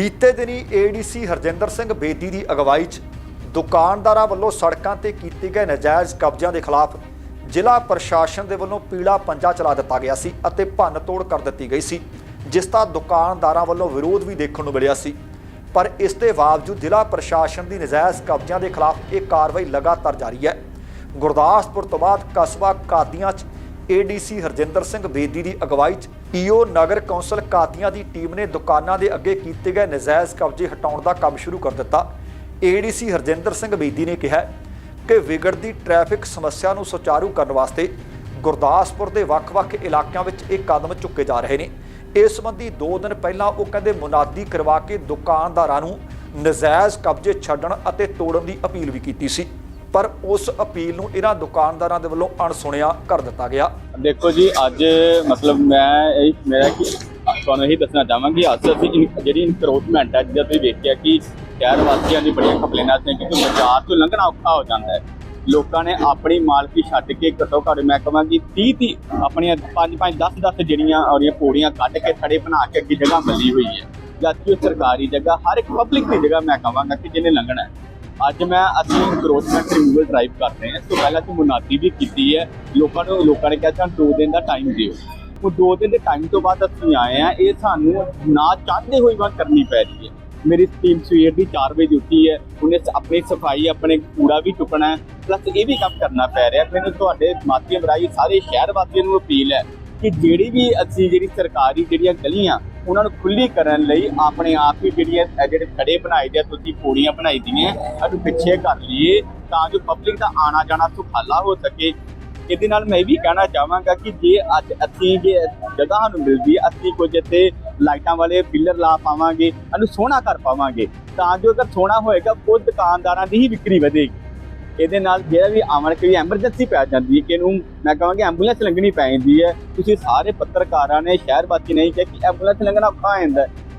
ਬੀਤੇ ਦਿਨੀ ਏਡੀਸੀ ਹਰਜਿੰਦਰ ਸਿੰਘ ਬੇਦੀ ਦੀ ਅਗਵਾਈ 'ਚ ਦੁਕਾਨਦਾਰਾਂ ਵੱਲੋਂ ਸੜਕਾਂ ਤੇ ਕੀਤੇ ਗਏ ਨਜਾਇਜ਼ ਕਬਜ਼ਿਆਂ ਦੇ ਖਿਲਾਫ ਜ਼ਿਲ੍ਹਾ ਪ੍ਰਸ਼ਾਸਨ ਦੇ ਵੱਲੋਂ ਪੀਲਾ ਪੰਜਾ ਚਲਾ ਦਿੱਤਾ ਗਿਆ ਸੀ ਅਤੇ ਭੰਨ ਤੋੜ ਕਰ ਦਿੱਤੀ ਗਈ ਸੀ, ਜਿਸ ਦਾ ਦੁਕਾਨਦਾਰਾਂ ਵੱਲੋਂ ਵਿਰੋਧ ਵੀ ਦੇਖਣ ਨੂੰ ਮਿਲਿਆ ਸੀ। ਪਰ ਇਸ ਦੇ ਬਾਵਜੂਦ ਜ਼ਿਲ੍ਹਾ ਪ੍ਰਸ਼ਾਸਨ ਦੀ ਨਜਾਇਜ਼ ਕਬਜ਼ਿਆਂ ਦੇ ਖਿਲਾਫ ਇਹ ਕਾਰਵਾਈ ਲਗਾਤਾਰ ਜਾਰੀ ਹੈ। ਗੁਰਦਾਸਪੁਰ ਤੋਂ ਬਾਅਦ ਕਸਬਾ ਕਾਦੀਆਂ 'ਚ ਏਡੀਸੀ ਹਰਜਿੰਦਰ ਸਿੰਘ ਬੇਦੀ ਦੀ ਅਗਵਾਈ 'ਚ ਈਓ ਨਗਰ ਕੌਂਸਲ ਕਾਤੀਆਂ ਦੀ ਟੀਮ ਨੇ ਦੁਕਾਨਾਂ ਦੇ ਅੱਗੇ ਕੀਤੇ ਗਏ ਨਜਾਇਜ਼ ਕਬਜ਼ੇ ਹਟਾਉਣ ਦਾ ਕੰਮ ਸ਼ੁਰੂ ਕਰ ਦਿੱਤਾ। ਏਡੀਸੀ ਹਰਜਿੰਦਰ ਸਿੰਘ ਬੇਦੀ ਨੇ ਕਿਹਾ ਕਿ ਵਿਗੜਦੀ ਟ੍ਰੈਫਿਕ ਸਮੱਸਿਆ ਨੂੰ ਸੁਚਾਰੂ ਕਰਨ ਵਾਸਤੇ ਗੁਰਦਾਸਪੁਰ ਦੇ ਵੱਖ-ਵੱਖ ਇਲਾਕਿਆਂ ਵਿੱਚ ਇਹ ਕਦਮ ਚੁੱਕੇ ਜਾ ਰਹੇ ਨੇ। ਇਸ ਸੰਬੰਧੀ 2 ਦਿਨ ਪਹਿਲਾਂ ਉਹ ਕਹਿੰਦੇ ਮੁਨਾਦੀ ਕਰਵਾ ਕੇ ਦੁਕਾਨਦਾਰਾਂ ਨੂੰ ਨਜਾਇਜ਼ ਕਬਜ਼ੇ ਛੱਡਣ ਅਤੇ ਤੋੜਨ ਦੀ ਅਪੀਲ ਵੀ ਕੀਤੀ ਸੀ। ਪਰ ਉਸ ਅਪੀਲ ਨੂੰ ਇਹਨਾਂ ਦੁਕਾਨਦਾਰਾਂ ਦੇ ਵੱਲੋਂ ਅਣਸੁਣਿਆ ਕਰ ਦਿੱਤਾ ਗਿਆ। ਦੇਖੋ ਜੀ, ਅੱਜ ਮਤਲਬ ਮੈਂ ਇਹ ਮੇਰਾ ਕਿ ਤੁਹਾਨੂੰ ਇਹੀ ਦੱਸਣਾ ਚਾਹਾਂਗੀ, ਅੱਜ ਅਸੀਂ ਇਨ- ਜਿਹੜੀ ਇਨਕਰੋਚਮੈਂਟ ਹੈ ਜਿਹਦਾ ਤੁਸੀਂ ਵੇਖਿਆ ਕਿ ਸ਼ਹਿਰ ਵਾਸੀਆਂ ਦੀ ਬੜੀਆਂ ਕੰਪਲੇਨਾਂ ਨੇ, ਕਿਉਂਕਿ ਬਾਜ਼ਾਰ ਤੋਂ ਲੰਘਣਾ ਔਖਾ ਹੋ ਜਾਂਦਾ ਹੈ। ਲੋਕਾਂ ਨੇ ਆਪਣੀ ਮਾਲਕੀ ਛੱਡ ਕੇ ਘੱਟੋ ਘੱਟ, ਮੈਂ ਕਹਾਂਗੀ 30 30 ਆਪਣੀਆਂ 5 5 10 10 ਜਿਹੜੀਆਂ ਉਹਦੀਆਂ ਪੌੜੀਆਂ ਕੱਢ ਕੇ ਥੜੇ ਬਣਾ ਕੇ ਅੱਗੇ ਜਗ੍ਹਾ ਮਿਲੀ ਹੋਈ ਹੈ। ਜਦਕਿ ਉਹ ਸਰਕਾਰੀ ਜਗ੍ਹਾ, ਹਰ ਇੱਕ ਪਬਲਿਕ ਦੀ ਜਗ੍ਹਾ ਮੈਂ ਕਹਾਂਗਾ ਕਿ ਜਿਹਨੇ ਲੰਘਣਾ ਹੈ। ਅੱਜ ਮੈਂ ਅਸੀਂ ਇਨਕਰੋਚਮੈਂਟ ਰਿਮੂਵਲ ਡਰਾਈਵ ਕਰ ਰਹੇ ਹਾਂ। ਇਸ ਤੋਂ ਪਹਿਲਾਂ ਅਸੀਂ ਮੁਨਾਦੀ ਵੀ ਕੀਤੀ ਹੈ। ਲੋਕਾਂ ਨੂੰ ਲੋਕਾਂ ਨੇ ਕਿਹਾ ਸਾਨੂੰ ਦੋ ਦਿਨ ਦਾ ਟਾਈਮ ਦਿਓ। ਉਹ ਦੋ ਦਿਨ ਦੇ ਟਾਈਮ ਤੋਂ ਬਾਅਦ ਅਸੀਂ ਆਏ ਆ ਇਹ ਸਾਨੂੰ ਨਾ ਚਾਹਦੇ ਹੋਏ ਵਾਂ ਕਰਨੀ ਪੈ ਰਹੀ ਹੈ। ਮੇਰੀ ਟੀਮ ਸਵੇਰ ਦੀ 4 ਵਜੇ ਉੱਠੀ ਹੈ। ਉਹਨੇ ਆਪਣੀ ਸਫ਼ਾਈ, ਆਪਣੇ ਕੂੜਾ ਵੀ ਚੁੱਕਣਾ ਪਲੱਸ ਇਹ ਵੀ ਕੰਮ ਕਰਨਾ ਪੈ ਰਿਹਾ। ਮੈਨੂੰ ਤੁਹਾਡੇ ਮਾਧਿਅਮ ਰਾਹੀਂ ਸਾਰੇ ਸ਼ਹਿਰ ਵਾਸੀਆਂ ਨੂੰ ਅਪੀਲ ਹੈ ਕਿ ਜਿਹੜੀ ਵੀ ਅਸੀਂ ਜਿਹੜੀ ਸਰਕਾਰੀ ਜਿਹੜੀਆਂ ਗਲੀਆਂ ਉਹਨਾਂ ਨੂੰ ਖੁੱਲੀ ਕਰਨ ਲਈ ਆਪਣੇ ਆਪ ਹੀ ਜਿਹੜੀਆਂ ਇਹ ਜਿਹੜੇ ਖੜੇ ਬਣਾਏ ਦੇ ਤੁਸੀਂ ਪੌੜੀਆਂ ਬਣਾਈ ਦੀਆਂ, ਇਹਨੂੰ ਪਿੱਛੇ ਕਰ ਲਈਏ ਤਾਂ ਜੋ ਪਬਲਿਕ ਦਾ ਆਣਾ ਜਾਣਾ ਸੁਖਾਲਾ ਹੋ ਸਕੇ। ਇਹਦੇ ਨਾਲ ਮੈਂ ਇਹ ਵੀ ਕਹਿਣਾ ਚਾਹਾਂਗਾ ਕਿ ਜੇ ਅੱਜ ਅਸੀਂ ਜੇ ਜਗ੍ਹਾ ਸਾਨੂੰ ਮਿਲਦੀ ਹੈ, ਅਸੀਂ ਕੁਝ ਇੱਥੇ ਲਾਈਟਾਂ ਵਾਲੇ ਪਿੱਲਰ ਲਾ ਪਾਵਾਂਗੇ, ਇਹਨੂੰ ਸੋਹਣਾ ਕਰ ਪਾਵਾਂਗੇ, ਤਾਂ ਜੋ ਅਗਰ ਸੋਹਣਾ ਹੋਏਗਾ, ਉਹ ਦੁਕਾਨਦਾਰਾਂ ਦੀ ਹੀ ਵਿਕਰੀ ਵਧੇਗੀ। ਇਹਦੇ ਨਾਲ ਜਿਹੜਾ ਵੀ ਆਵਣ ਕੋਈ ਐਮਰਜੈਂਸੀ ਪੈ ਜਾਂਦੀ ਹੈ ਕਿ ਇਹਨੂੰ ਮੈਂ ਕਹਾਂਗਾ ਐਂਬੂਲੈਂਸ ਲੰਘਣੀ ਪੈ ਜਾਂਦੀ ਹੈ। ਤੁਸੀਂ ਸਾਰੇ ਪੱਤਰਕਾਰਾਂ ਨੇ ਸ਼ਹਿਰ ਨਹੀਂ ਕਿ ਐਂਬੂਲੈਂਸ ਲੰਘਣਾ ਔਖਾ ਹੋ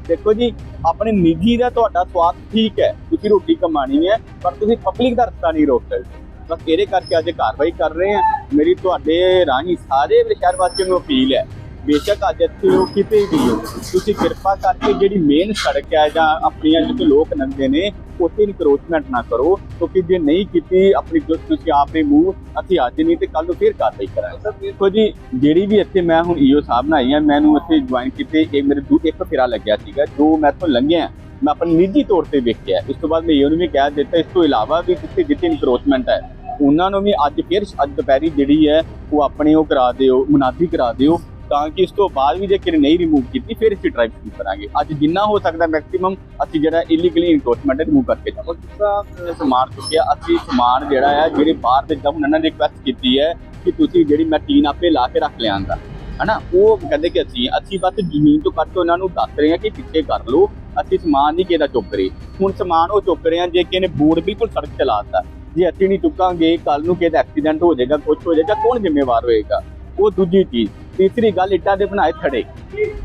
ਦੇਖੋ ਜੀ, ਆਪਣੇ ਨਿੱਜੀ ਦਾ ਤੁਹਾਡਾ ਸਵਾਰਥ ਠੀਕ ਹੈ, ਤੁਸੀਂ ਰੋਟੀ ਕਮਾਣੀ ਹੈ, ਪਰ ਤੁਸੀਂ ਪਬਲਿਕ ਦਾ ਰਸਤਾ ਨਹੀਂ ਰੋਕ ਸਕਦੇ। ਬਸ ਇਹਦੇ ਕਰਕੇ ਅੱਜ ਕਾਰਵਾਈ ਕਰ ਰਹੇ ਹਾਂ। ਮੇਰੀ ਤੁਹਾਡੇ ਰਾਹੀਂ ਸਾਰੇ ਸ਼ਹਿਰ ਵਾਸੀਆਂ ਨੂੰ ਅਪੀਲ ਹੈ, ਬੇਸ਼ੱਕ ਅੱਜ ਇੱਥੇ ਹੋ ਕਿਤੇ ਵੀ ਹੋ, ਤੁਸੀਂ ਕਿਰਪਾ ਕਰਕੇ ਜਿਹੜੀ ਮੇਨ ਸੜਕ ਹੈ ਜਾਂ ਆਪਣੀਆਂ ਜਿੱਥੇ ਲੋਕ ਲੰਘਦੇ ਨੇ ਉੱਥੇ ਇਨਕਰੋਚਮੈਂਟ ਨਾ ਕਰੋ ਕਿਉਂਕਿ ਜੇ ਨਹੀਂ ਕੀਤੀ ਆਪਣੀ ਜੋ ਤੁਸੀਂ ਆਪਣੇ ਮੂੰਹ ਅਸੀਂ ਅੱਜ ਨਹੀਂ ਤੇ ਕੱਲ ਨੂੰ ਫੇਰ ਕਾਰਵਾਈ ਕਰਾਂਗੇ। ਦੇਖੋ ਜੀ ਜਿਹੜੀ ਵੀ ਇੱਥੇ ਮੈਂ ਹੁਣ ਈਓ ਸਾਹਿਬ ਨਾਲ ਆਈ ਹਾਂ ਮੈਨੂੰ ਇੱਥੇ ਜੁਆਇਨ ਕੀਤੇ ਇਹ ਮੇਰੇ ਦੂ ਇੱਕ ਫੇਰਾ ਲੱਗਿਆ ਸੀਗਾ ਜੋ ਮੈਂ ਤੋਂ ਲੰਘਿਆ ਮੈਂ ਆਪਣੇ ਨਿੱਜੀ ਤੌਰ ਤੇ ਵੇਖਿਆ। ਇਸ ਤੋਂ ਬਾਅਦ ਮੈਂ ਈਓ ਨੂੰ ਵੀ ਕਹਿ ਦਿੱਤਾ ਇਸ ਤੋਂ ਇਲਾਵਾ ਵੀ ਜਿੱਥੇ ਜਿੱਥੇ ਇਨਕਰੋਚਮੈਂਟ ਹੈ ਉਹਨਾਂ ਨੂੰ ਵੀ ਅੱਜ ਫੇਰ ਅੱਜ ਦੁਪਹਿਰੀ ਜਿਹੜੀ ਹੈ ਉਹ ਆਪਣੇ ਉਹ ਕਰਾ ਦਿਓ ਮੁਨਾਦੀ ਕਰਾ ਦਿਓ ਤਾਂ ਕਿ ਇਸ ਤੋਂ ਬਾਅਦ ਵੀ ਜੇ ਕਿਤੇ ਨਹੀਂ ਰਿਮੂਵ ਕੀਤੀ, ਫਿਰ ਅਸੀਂ ਡਰਾਈਵ ਸ਼ੁਰੂ ਕਰਾਂਗੇ। ਅੱਜ ਜਿੰਨਾ ਹੋ ਸਕਦਾ ਮੈਕਸਿਮਮ ਅਸੀਂ ਜਿਹੜਾ ਇਲੀਗਲੀ ਇਨਕਰੋਚਮੈਂਟ ਰਿਮੂਵ ਕਰਕੇ ਜਾਵਾਂਗੇ। ਸਮਾਨ ਚੁੱਕਿਆ, ਅਸੀਂ ਸਮਾਨ ਜਿਹੜਾ ਹੈ ਜਿਹੜੇ ਬਾਹਰ ਦੇ ਜਮ ਉਹਨਾਂ ਨੇ ਰਿਕੁਐਸਟ ਕੀਤੀ ਹੈ ਕਿ ਤੁਸੀਂ ਜਿਹੜੀ ਮੈਂ ਟੀਨ ਆਪੇ ਲਾ ਕੇ ਰੱਖ ਲਿਆਂਗਾ ਹਨਾ? ਉਹ ਕਹਿੰਦੇ ਕਿ ਅਸੀਂ ਅਸੀਂ ਬਸ ਜ਼ਮੀਨ ਤੋਂ ਕੱਟ ਕੇ ਉਹਨਾਂ ਨੂੰ ਦੱਸ ਰਹੇ ਹਾਂ ਕਿ ਕਿੱਥੇ ਕਰ ਲਓ, ਅਸੀਂ ਸਮਾਨ ਨਹੀਂ ਕਿਹਦਾ ਚੁੱਕ ਰਹੇ। ਹੁਣ ਸਮਾਨ ਉਹ ਚੁੱਕ ਰਹੇ ਹਾਂ ਜੇ ਕਿਸੇ ਨੇ ਬੋਰਡ ਬਿਲਕੁਲ ਸੜਕ ਤੇ ਲਾਤਾ ਜੇ ਅਸੀਂ ਨਹੀਂ ਚੁੱਕਾਂਗੇ ਕੱਲ ਨੂੰ ਕਿਸੇ ਐਕਸੀਡੈਂਟ ਹੋ ਜਾਏਗਾ ਕੁਝ ਹੋ ਜਾਏਗਾ, ਕੌਣ ਜ਼ਿੰਮੇਵਾਰ ਹੋਏਗਾ? ਉਹ ਦੂਜੀ ਚੀਜ਼। ਤੀਸਰੀ ਗੱਲ ਇੱਟਾਂ ਦੇ ਬਣਾਏ ਥੜੇ।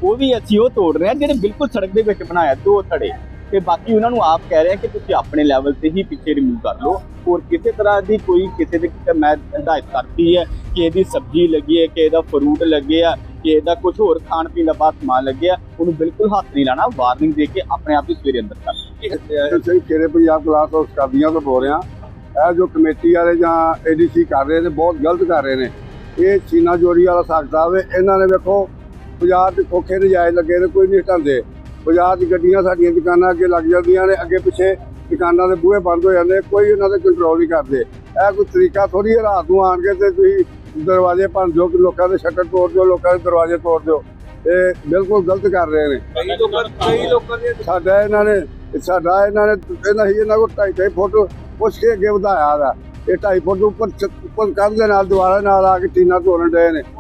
ਉਹ ਵੀ ਅਸੀਂ ਉਹ ਤੋੜ ਰਹੇ ਹਾਂ, ਜਿਹੜੇ ਬਿਲਕੁਲ ਸੜਕ ਦੇ ਵਿੱਚ ਬਣਾਇਆ ਦੋ ਥੜੇ। ਤੇ ਬਾਕੀ ਉਹਨਾਂ ਨੂੰ ਆਪ ਕਹਿ ਰਹੇ ਕਿ ਤੁਸੀਂ ਆਪਣੇ ਲੈਵਲ ਤੇ ਹੀ ਪਿੱਛੇ ਰਿਮੂਵ ਕਰ ਲਓ। ਹੋਰ ਕਿਸੇ ਤਰ੍ਹਾਂ ਦੀ ਕੋਈ ਕਿਸੇ ਦੇ ਮੈਂ ਹਦਾਇਤ ਕਰਤੀ ਹੈ ਕਿ ਇਹਦੀ ਸਬਜ਼ੀ ਲੱਗੀ ਹੈ, ਕਿ ਇਹਦਾ ਫਰੂਟ ਲੱਗੇ ਆ, ਕਿ ਇਹਦਾ ਕੁਝ ਹੋਰ ਖਾਣ ਪੀਣ ਦਾ ਬਾਅਦ ਸਮਾਨ ਲੱਗਿਆ ਉਹਨੂੰ ਬਿਲਕੁਲ ਹੱਥ ਨਹੀਂ ਲਾਣਾ ਵਾਰਨਿੰਗ ਦੇ ਕੇ ਆਪਣੇ ਆਪ ਹੀ ਸਵੇਰੇ ਅੰਦਰ ਕਰ ਅਸੀਂ ਕਿਹੜੇ ਪੰਜਾਬ ਕਲਾਸ ਹਾਊਸ ਕਰਦੀਆਂ ਤੋਂ ਬੋਲ ਰਿਹਾ ਇਹ ਜੋ ਕਮੇਟੀ ਵਾਲੇ ਜਾਂ ਏਡੀਸੀ ਕਰ ਰਹੇ ਨੇ, ਬਹੁਤ ਗਲਤ ਕਰ ਰਹੇ ਨੇ। ਇਹ ਚੀਨਾ ਜੋਰੀ ਵਾਲਾ ਸਾਖ ਸਾਹਿਬ ਹੈ ਇਹਨਾਂ ਨੇ ਵੇਖੋ ਬਾਜ਼ਾਰ ਦੇ ਖੋਖੇ ਨਜਾਇਜ਼ ਲੱਗੇ ਨੇ ਕੋਈ ਨਹੀਂ ਹਟਾਉਂਦੇ ਬਾਜ਼ਾਰ ਦੀ ਗੱਡੀਆਂ ਸਾਡੀਆਂ ਦੁਕਾਨਾਂ ਅੱਗੇ ਲੱਗ ਜਾਂਦੀਆਂ ਨੇ ਅੱਗੇ ਪਿੱਛੇ ਦੁਕਾਨਾਂ ਦੇ ਬੂਹੇ ਬੰਦ ਹੋ ਜਾਂਦੇ ਕੋਈ ਇਹਨਾਂ ਦੇ ਕੰਟਰੋਲ ਨਹੀਂ ਕਰਦੇ। ਇਹ ਕੋਈ ਤਰੀਕਾ ਥੋੜੀ ਹੈ ਰਾਤ ਨੂੰ ਆਣ ਕੇ ਤੇ ਤੁਸੀਂ ਦਰਵਾਜ਼ੇ ਭੰਨ ਦਿਓ ਕਿ ਲੋਕਾਂ ਦੇ ਸ਼ਟਰ ਤੋੜ ਦਿਓ ਲੋਕਾਂ ਦੇ ਦਰਵਾਜ਼ੇ ਤੋੜ ਦਿਓ। ਇਹ ਬਿਲਕੁਲ ਗਲਤ ਕਰ ਰਹੇ ਨੇ। ਕਈ ਲੋਕਾਂ ਕਈ ਲੋਕਾਂ ਦੇ ਸਾਡਾ ਇਹਨਾਂ ਨੇ ਸਾਡਾ ਇਹਨਾਂ ਨੇ ਇਹਨਾਂ ਹੀ ਇਹਨਾਂ ਕੋਲ ਢਾਈ ਢਾਈ ਫੁੱਟ ਪੁੱਛ ਕੇ ਅੱਗੇ ਵਧਾਇਆ ਦਾ ਇਹ ਢਾਈ ਫੁੱਟ ਉੱਪਰ ਛ- ਉੱਪਰ ਕੰਧ ਦੇ ਨਾਲ ਦੁਆਰਾ ਨਾਲ ਆ ਕੇ ਟੀਨਾ ਤੋੜਨ ਡਏ ਨੇ।